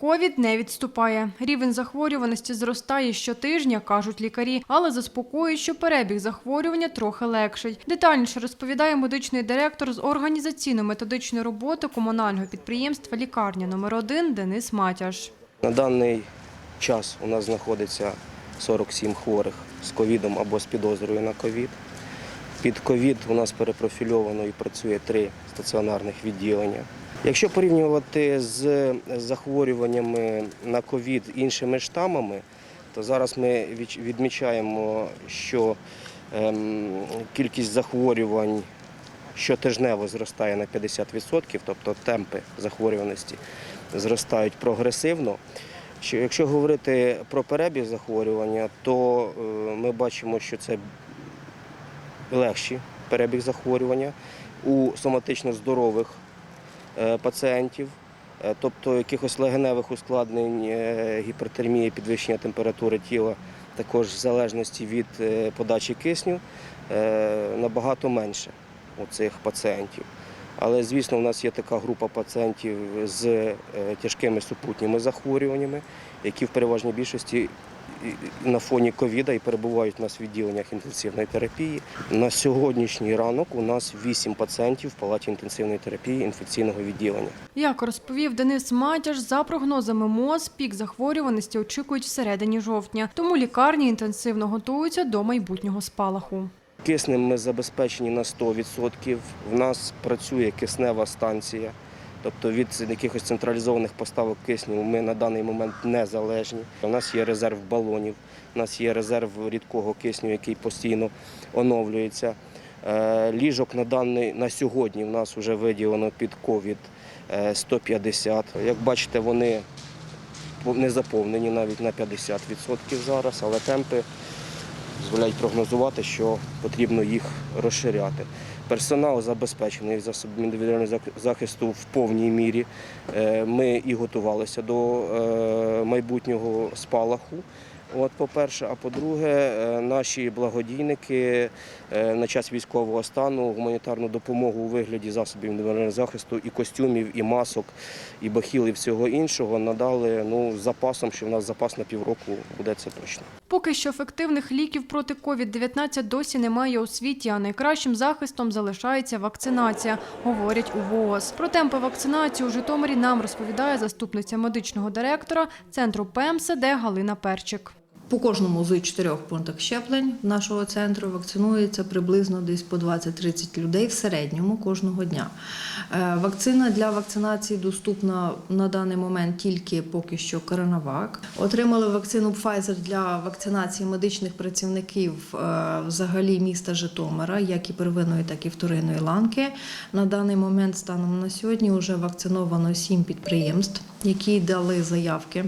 Ковід не відступає. Рівень захворюваності зростає щотижня, кажуть лікарі, але заспокоюють, що перебіг захворювання трохи легший. Детальніше розповідає медичний директор з організаційно-методичної роботи комунального підприємства Лікарня номер 1 Денис Матяш. На даний час у нас знаходиться 47 хворих з ковідом або з підозрою на ковід. Під ковід у нас перепрофільовано і працює три стаціонарних відділення. Якщо порівнювати з захворюваннями на ковід іншими штамами, то зараз ми відмічаємо, що ем, кількість захворювань щотижнево зростає на 50%, тобто темпи захворюваності зростають прогресивно. Якщо говорити про перебіг захворювання, то е, ми бачимо, що це легший перебіг захворювання у соматично здорових пацієнтів, Е, тобто якихось легеневих ускладнень, е, гіпертермії, підвищення температури тіла, також в залежності від е, подачі кисню, е, набагато менше у цих пацієнтів. Але, звісно, у нас є така група пацієнтів з е, тяжкими супутніми захворюваннями, які в переважній більшості на фоні ковіда і перебувають у нас в відділеннях інтенсивної терапії. На сьогоднішній ранок у нас 8 пацієнтів в палаті інтенсивної терапії інфекційного відділення. Як розповів Денис Матяш, за прогнозами МОЗ, пік захворюваності очікують всередині жовтня, тому лікарні інтенсивно готуються до майбутнього спалаху. Киснем ми забезпечені на 100%. В нас працює киснева станція. Тобто від якихось централізованих поставок кисню ми на даний момент не залежні. У нас є резерв балонів, у нас є резерв рідкого кисню, який постійно оновлюється. Е, Ліжок на даний на сьогодні в нас вже виділено під ковід е, 150. Як бачите, вони не заповнені навіть на 50% зараз, але темпи дозволяють прогнозувати, що потрібно їх розширяти. Персонал забезпечений засобами індивідуального захисту в повній мірі. Е, Ми і готувалися до е, майбутнього спалаху. От, по-перше, а по-друге, е, наші благодійники е, на час військового стану гуманітарну допомогу у вигляді засобів індивідуального захисту і костюмів, і масок, і бахіл, і всього іншого надали ну, запасом, що в нас запас на півроку буде це точно. Поки що ефективних ліків проти COVID-19 досі немає у світі, а найкращим захистом залишається вакцинація, говорять у ВООЗ. Про темпи вакцинації у Житомирі нам розповідає заступниця медичного директора Центру ПЕМСД Галина Перчик. По кожному з чотирьох пунктах щеплень нашого центру вакцинується приблизно десь по 20-30 людей в середньому кожного дня. Е, Вакцина для вакцинації доступна на даний момент тільки поки що Коронавак. Отримали вакцину Pfizer для вакцинації медичних працівників е, взагалі міста Житомира, як і первинної, так і вторинної ланки. На даний момент станом на сьогодні вже вакциновано сім підприємств, які дали заявки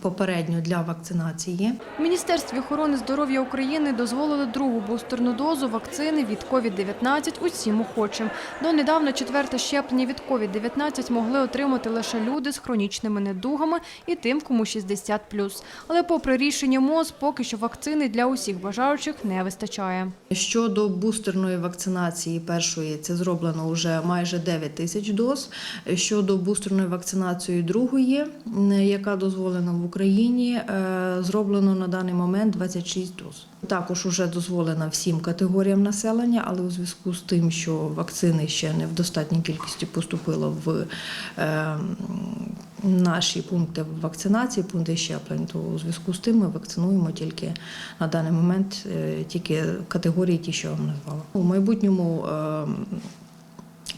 попередньо для вакцинації. В Міністерстві охорони здоров'я України дозволили другу бустерну дозу вакцини від COVID-19 усім охочим. Донедавна четверте щеплення від COVID-19 могли отримати лише люди з хронічними недугами і тим, кому 60+. Але попри рішення МОЗ, поки що вакцини для усіх бажаючих не вистачає. Щодо бустерної вакцинації першої, це зроблено вже майже 9 тисяч доз. Щодо бустерної вакцинації другої, яка дозволена в Україні, е, зроблено на даний момент 26 доз. Також вже дозволена всім категоріям населення, але у зв'язку з тим, що вакцини ще не в достатній кількості поступило в е, наші пункти вакцинації, пункти щеплень, то у зв'язку з тим ми вакцинуємо тільки на даний момент е, тільки категорії, ті, що я вам назвала. У майбутньому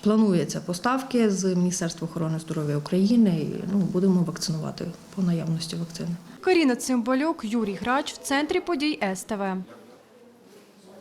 планується поставки з Міністерства охорони здоров'я України. І, ну, будемо вакцинувати по наявності вакцини. Каріна Цимбалюк, Юрій Грач в центрі подій СТВ.